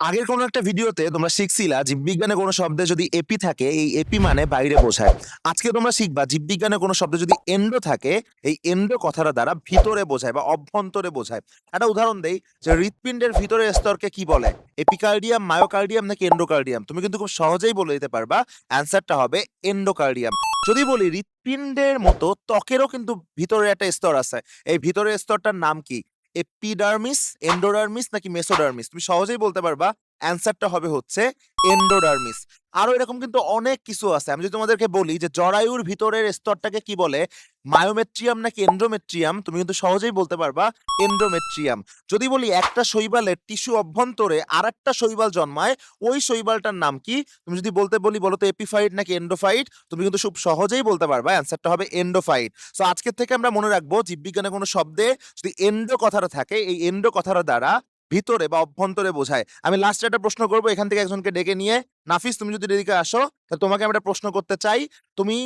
আগের কোনো একটা ভিডিওতে তোমরা শিখছিলা জীববিজ্ঞানে কোনো শব্দে যদি এপি থাকে, এই এপি মানে বাইরে বোঝায়। আজকে তোমরা শিখবা জীববিজ্ঞানে কোনো শব্দে যদি এন্ডো থাকে, এই এন্ডো কথাটা দ্বারা ভিতরে বোঝায় বা অভ্যন্তরে বোঝায়। একটা উদাহরণ দেই যে হৃৎপিণ্ডের ভিতরের স্তরকে কি বলে? এপিকার্ডিয়াম, মায়োকার্ডিয়াম নাকি এন্ডোকার্ডিয়াম? তুমি কিন্তু খুব সহজেই বলে দিতে পারবা, অ্যান্সারটা হবে এন্ডোকার্ডিয়াম। যদি বলি হৃৎপিণ্ডের মতো ত্বকেরও কিন্তু ভিতরে একটা স্তর আছে, এই ভিতরের স্তরটার নাম কি? এপিডার্মিস এন্ডোডার্মিস নাকি মেসোডার্মিস তুমি সহজেই বলতে পারবা অ্যান্সারটা হবে হচ্ছে এন্ডোডার্মিস আরও এরকম কিন্তু অনেক কিছু আছে। আমি যদি তোমাদেরকে বলি যে জরায়ুর ভিতরের স্তরটাকে কি বলে? মায়োমেট্রিয়াম নাকি এন্ডোমেট্রিয়াম তুমি কিন্তু সহজেই বলতে পারবা এন্ডোমেট্রিয়াম যদি বলি একটা শৈবালের টিস্যু অভ্যন্তরে আর একটা শৈবাল জন্মায়, ওই শৈবালটার নাম কি? তুমি যদি বলতে বলি, বলো তো এপিফাইট নাকি এন্ডোফাইট? তুমি কিন্তু খুব সহজেই বলতে পারবা অ্যান্সারটা হবে এন্ডোফাইট। সো আজকের থেকে আমরা মনে রাখব জীববিজ্ঞানে কোনো শব্দে যদি এন্ডো কথাটা থাকে, এই এন্ডো কথাটা দ্বারা ভিতরে বা অভ্যন্তরে বোঝায়। আমি লাস্টে একটা প্রশ্ন করব, এখান থেকে একজনকে ডেকে নিয়ে, নাফিস, তুমি যদি এদিকে আসো, তাহলে তোমাকে আমি একটা প্রশ্ন করতে চাই। তুমি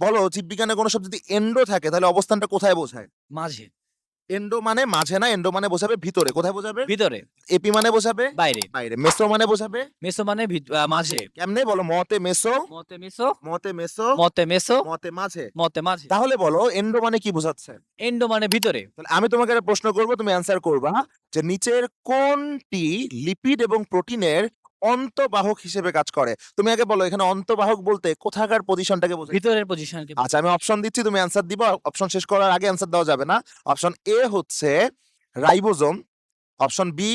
বলো, জীববিজ্ঞানে কোনো সব যদি এন্ডো থাকে, তাহলে অবস্থানটা কোথায় বোঝায়? মাঝে। এন্ডো মানে মাঝে না এন্ডো মানে বোঝাবে ভিতরে। কোথায় বোঝাবে ভিতরে। এপি মানে বোঝাবে বাইরে। বাইরে। মেসো মানে বোঝাবে মেসো মানে মাঝে। কেমনে? বলো মতে মেসো? মতে মেসো? মতে মেসো? মতে মেসো? মতে মাঝে? মতে মাঝে। তাহলে বলো এন্ডো মানে কি বোঝাচ্ছে? এন্ডো মানে ভিতরে। তাহলে আমি তোমাকে একটা প্রশ্ন করব তুমি অ্যান্সার করবা যে নিচের কোনটি লিপিড এবং প্রোটিনের অন্তবাহক হিসেবে কাজ করে। তুমি আগে বলো এখানে অন্তবাহক বলতে কোথাকার পজিশনটাকে বোঝায়? ভিতরের পজিশন আচ্ছা আমি অপশন দিচ্ছি তুমি অ্যান্সার দিবা। অপশন শেষ করার আগে অ্যান্সার দেওয়া যাবে না। অপশন এ হচ্ছে ribosome option B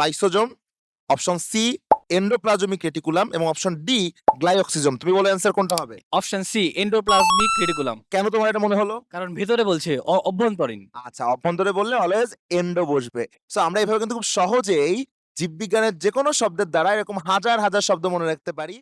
lysosome option C endoplasmic reticulum এবং অপশন ডি গ্লাইঅক্সিজম তুমি বলো অ্যান্সার কোনটা হবে? অপশন সি এন্ডোপ্লাজমিক রেটিকুলাম কেন তোমার এটা মনে হলো? কারণ ভিতরে বলছে অভ্যন্তরীণ। আচ্ছা অভ্যন্তরে বললে অলওয়েজ এন্ডো বসবে। সো আমরা এভাবে কিন্তু খুব সহজেই জীববিজ্ঞানের যে কোনো শব্দের দ্বারা এরকম হাজার হাজার শব্দ মনে রাখতে পারি।